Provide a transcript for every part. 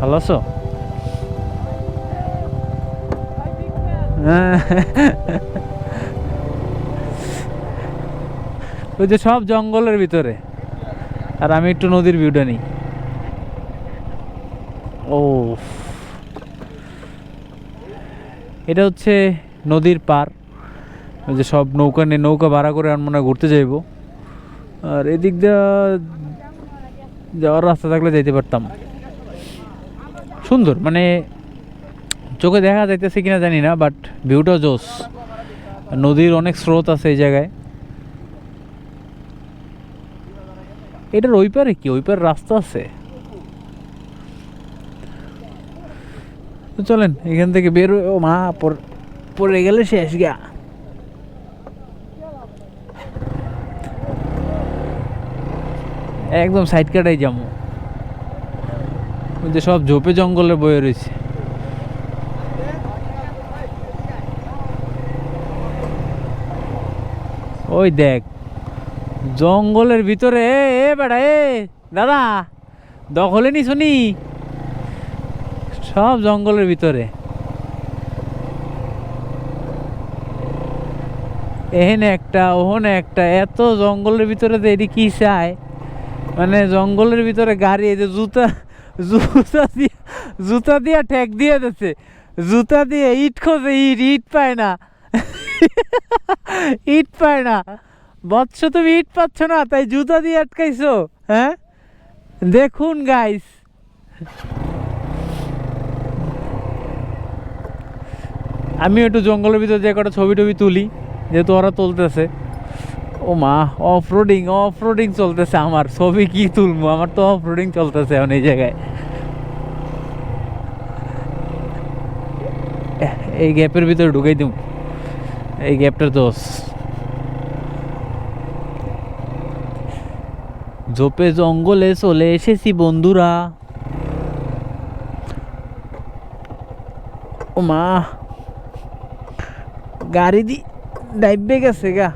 ভালো আছো। ওই যে সব জঙ্গলের ভিতরে। আর আমি একটু নদীর ভিউটা নিই। ও এটা হচ্ছে নদীর পার। ওই যে সব নৌকা নিয়ে নৌকা ভাড়া করে আর মনে ঘুরতে যাইব। আর এদিক দিয়ে যাওয়ার রাস্তা থাকলে যাইতে পারতাম। সুন্দর মানে চোখে দেখা যাইতেছে কিনা জানি না বাট ভিউটা জোস নদীর অনেক স্রোত আছে এই জায়গায়। এটার ওই পারে কি? ওই পারে রাস্তা আছে। চলেন, এখান থেকে বের ও মা পড়ে গেলে শেষ গা। একদম সাইড কাটাই যাব। ওই যে সব ঝোপে জঙ্গলে বয়ে রয়েছে। ওই দেখ, জঙ্গলের ভিতরে, এ বেড়া এ, দাদা, দখলে নি? শুনি সব জঙ্গলের ভিতরে। এহেনে একটা, ওহনে একটা, এত জঙ্গলের ভিতরে তো এটি কি চায় মানে জঙ্গলের ভিতরে গাড়ি, এই যে জুতা জুতা দিয়ে জুতা দিয়ে ঠেক দিয়ে দিচ্ছে জুতা দিয়ে ইট খোঁজে, ইট ইট পায় না। ইট পায় না। বৎস তুমি ইট পাচ্ছ না, তাই জুতা দিয়ে আটকাইছো হ্যাঁ? দেখুন গাইস আমি একটু জঙ্গলের ভিতরে যে কটা ছবি টবি তুলি, যেহেতু ওরা তুলতেছে। ও মা অফ রোডিং অফ রোডিং চলতেছে আমার। ছবি কি তুলবো? আমার তো অফ রোডিং চলতেছে এখন এই জায়গায়। এই গ্যাপের ভিতরে ঢুকাই দিব এই গ্যাপটার দোষ। ঝোপে জঙ্গলে চলে এসেছি বন্ধুরা। ও মা গাড়ি দি ডাইবে গেছে গা।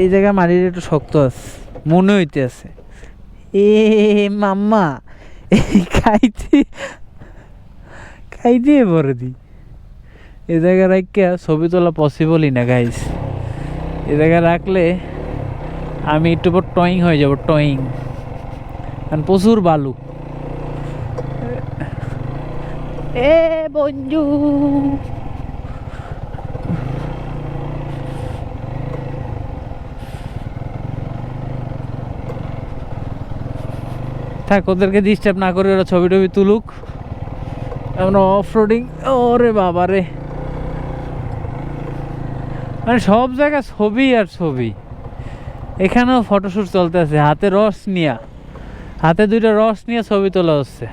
এই জায়গায় মাটির একটু শক্ত আছে, মনে হইতে আছে। এ মাম্মা খাইতে খাইতে পরে দি এই জায়গায় রাখিয়া ছবি তোলা পসিবলই না গাইস এ জায়গায় রাখলে আমি একটু পর টয়িং হয়ে যাব, টয়িং। কারণ প্রচুর বালু। এ বঞ্জু থাক, ওদেরকে ডিস্টার্ব না করে ওরা ছবি টবি তুলুক। এমন অফ রোডিং ওরে বাবা রে। মানে সব জায়গায় ছবি আর ছবি। এখানেও ফটোশ্যুট চলতে আছে হাতে রস নিয়া। হাতে দুইটা রস নিয়ে ছবি তোলা হচ্ছে।